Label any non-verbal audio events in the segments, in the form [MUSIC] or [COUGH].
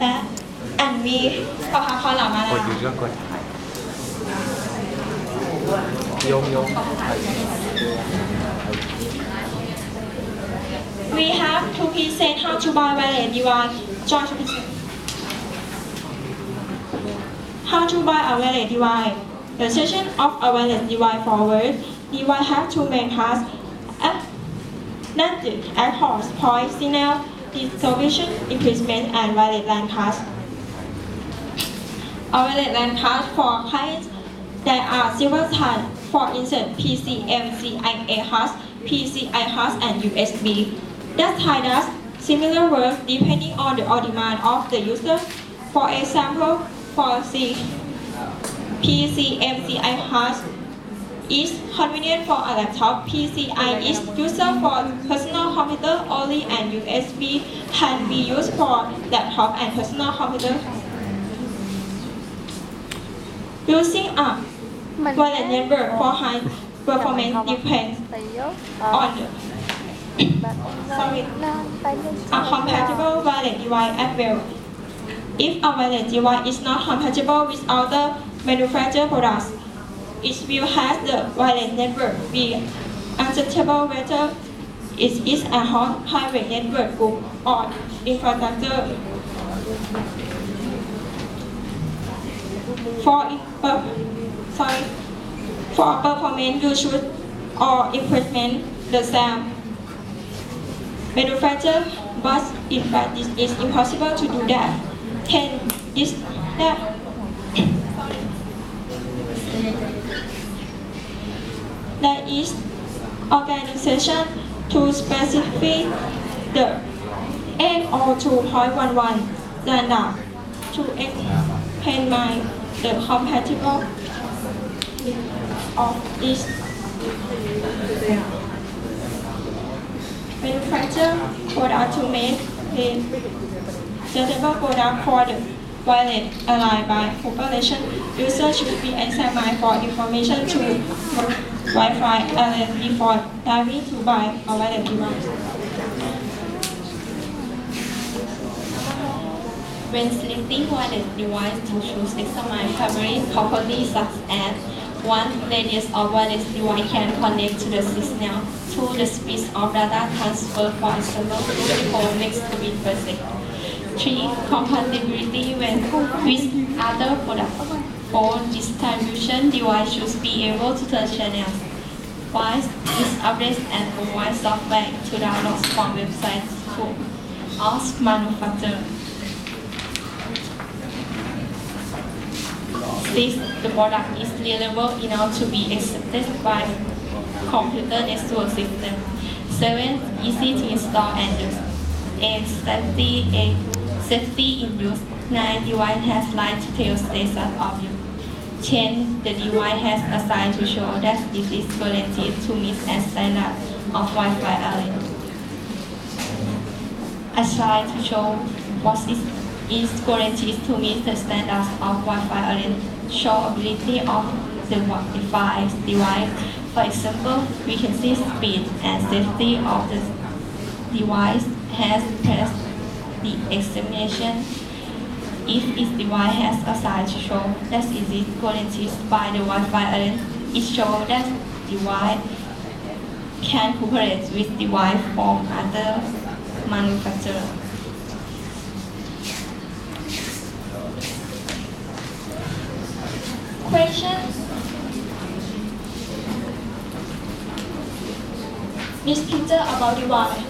และอันมีปอพาคอเหล่ามาแล้กวดอยู่ก็กดถ่ายโยงโยง วีฮับทูพีเซนฮาจูบอยไวเลนดีวานจอยทูพีเซน How to buy a wallet device. The session of a wallet device forward. Device have two main tasks. At, that is at horse point signal distribution, increasement, and wireless LAN pass. A wireless LAN pass for clients there are several types. For instance, PCMCIA host, PCI host, and USB. That type does similar work depending on the demand of the user. For example, for C, PCMCI host is convenient for a laptop. PCI is used for personal computer only and USB can be used for laptop and personal computer. Using a wallet number for high performance depends on a compatible wallet device as well. If a wallet device is not compatible with other manufacturer products, it will have the wireless network be unsuitable whether it is a hot private network group or infrastructure. For sorry, for performance you should or improvement the sound manufacturer, but in practice it's impossible to do that. Can this that there is organization to specify the N02.11 standard to examine the compatible of this manufacture product to make a suitable product for the wireless aligned by population. Users should be examined for information to Wi-Fi alert before diving to buy a wireless device. When selecting wireless device to choose examine primary properties such as one, radius of wireless device can connect to the signal. Two, the speed of data transfer, for example, 4 megabit per second. Three, compatibility with other products. Four, distribution device should be able to turn channels. Five, is updates and provide software to download from websites to ask manufacturer. Six, the product is reliable enough to be accepted by computer network system. Seven, easy to install and use. Eight, safety, eight, safety in use. Nine, device has light tell status of use. 10. The device has a to show that it is guaranteed to meet a standard of Wi-Fi area. A to show what is, is guaranteed to meet the standards of Wi-Fi area. Show ability of the device. device. For example, we can see speed and safety of the device has passed the examination if its device has a sign to show that it is guaranteed by the Wi-Fi alert, it shows that the device can cooperate with the device from other manufacturer. Question. This Peter about the device.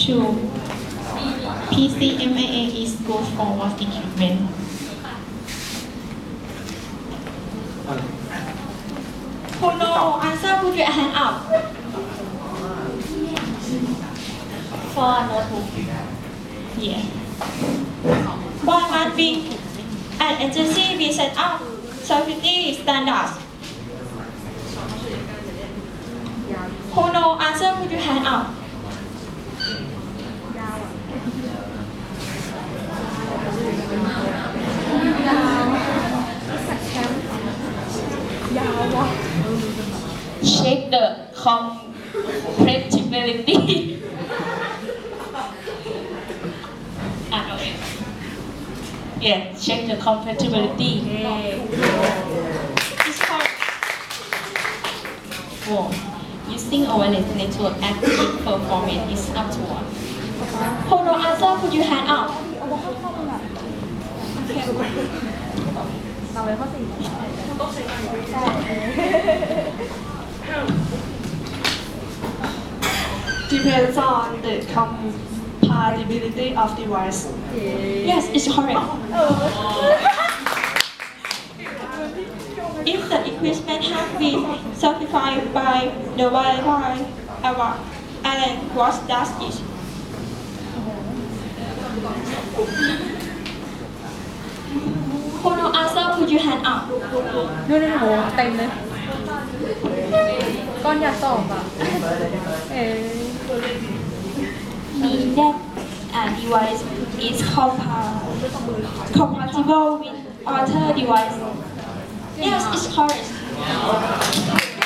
Two. PCMIA is good for what equipment? Who know answer put your hand up for notebook. Yeah. Why must be an agency be set up safety standards Who know answer put your hand up compatibility. ah, okay. Yeah, check the compatibility. Okay. It's called. Whoa. Using awareness network at peak performance is up to one. Hold on, Asa, put your hand up. Okay. [LAUGHS] depends on the compatibility of device. Yes, it's correct. if the equipment has been certified by the Wi-Fi Award, and what does it? Who know answer put your hand up. นู่นๆโหเต็มเลย ก้อนอยากตอบอ่ะ เอ๊ะ mean that device is compa- compatible with other devices. Yes, it's correct.